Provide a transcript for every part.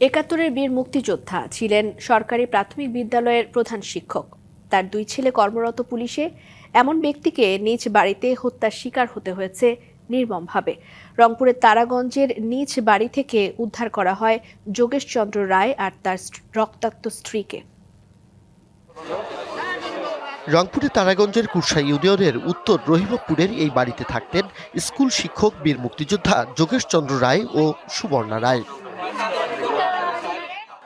একাত্তরের বীর মুক্তিযোদ্ধা ছিলেন সরকারি প্রাথমিক বিদ্যালয়ের প্রধান শিক্ষক। তার দুই ছেলে কর্মরত পুলিশে এমন ব্যক্তিকে নিজ বাড়িতে হত্যার শিকার হতে হয়েছে নির্মমভাবে। রংপুরের তারাগঞ্জের নিজ বাড়ি থেকে উদ্ধার করা হয় যোগেশ চন্দ্র রায় আর তার রক্তাক্ত স্ত্রীকে। রংপুরের তারাগঞ্জের কুরসা ইউনিয়নের উত্তর রহিমপুরের এই বাড়িতে থাকতেন স্কুল শিক্ষক বীর মুক্তিযোদ্ধা যোগেশ চন্দ্র রায় ও সুবর্ণা রায়।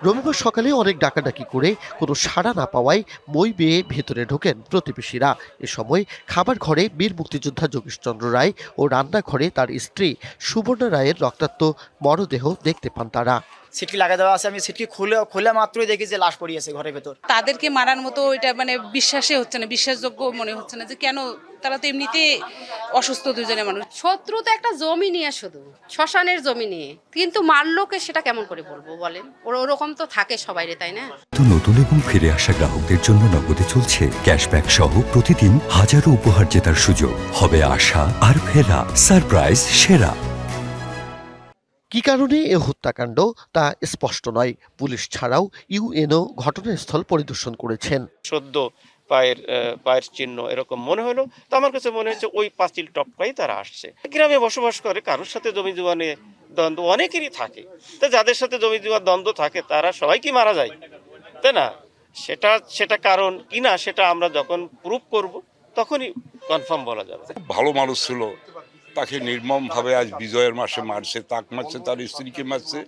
রবিবার সকালে অনেক ডাকাডাকি করে কোনো সাড়া না পাওয়ায় মই বেয়ে ভেতরে ঢোকেন প্রতিবেশীরা। এ সময় খাবার ঘরে বীর মুক্তিযোদ্ধা যোগেশচন্দ্র রায় ও রান্নাঘরে তার স্ত্রী সুবর্ণা রায়ের রক্তাক্ত মরদেহ দেখতে পান তারা। সিটকি লাগা দেওয়া আছে। আমি সিটকি খুলে খোলা মাত্রই দেখি যে লাশ পড়িয়েছে ঘরের ভেতর। তাদেরকে মারার মতো এটা মানে বিশ্বাসে হচ্ছে না বিশ্বাসযোগ্য মনে হচ্ছে না যে কেন তারা তো এমনিতে অসুস্থ দুজনে মানুষ। শত্রু তো একটা জমি নিয়ে শুধু শ্মশানের জমি নিয়ে। কিন্তু মারলোকে সেটা কেমন করে বলব বলেন? ওর ওরকম তো থাকে সবাইরে তাই না? তো নতুন এবং ফিরে আসা গ্রাহকদের জন্য নগদে চলছে ক্যাশব্যাক সহ প্রতিদিন হাজারো উপহার জেতার সুযোগ। হবে আশা আর ফেরা সারপ্রাইজ সেরা। কী কারণে এ হত্যাকাণ্ড? তা স্পষ্ট নয়। পুলিশ ছাড়াও ইউএনও ঘটনাস্থল পরিদর্শন করেছেন। সদ্য পায়ের পায়ের চিহ্ন এরকম মনে হলো। তো আমার কাছে মনে হচ্ছে ওই পাঁচিল টপকাই তারা আসছে। গ্রামে বসবাস করে কারোর সাথে জমি জুয়ানে দ্বন্দ্ব অনেকেরই থাকে। তো যাদের সাথে জমি জুয়ার দ্বন্দ্ব থাকে তারা সবাই কি মারা যায়? তাই না? সেটা সেটা কারণ কি না সেটা আমরা যখন প্রুভ করব তখনই কনফার্ম বলা যাবে। ভালো মানুষ ছিল। তাকে নির্মমভাবে আজ বিজয়ের মাসে মারছে, তাক মারছে, তার স্ত্রীকে মারছে।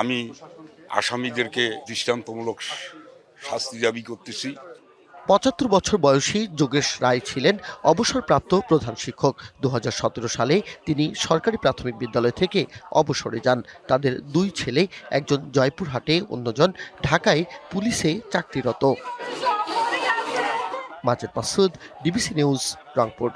আমি আসামিদেরকে দৃষ্টান্তমূলক শাস্তি দাবি করতেছি। পঁচাত্তর বছর বয়সী যোগেশ রায় ছিলেন অবসরপ্রাপ্ত প্রধান শিক্ষক। দু হাজার সতেরো সালে তিনি সরকারি প্রাথমিক বিদ্যালয় থেকে অবসরে যান। তাদের দুই ছেলে, একজন জয়পুরহাটে, অন্যজন ঢাকায় পুলিশে চাকরিরত। Majed Masud, DBC news, Rangpur.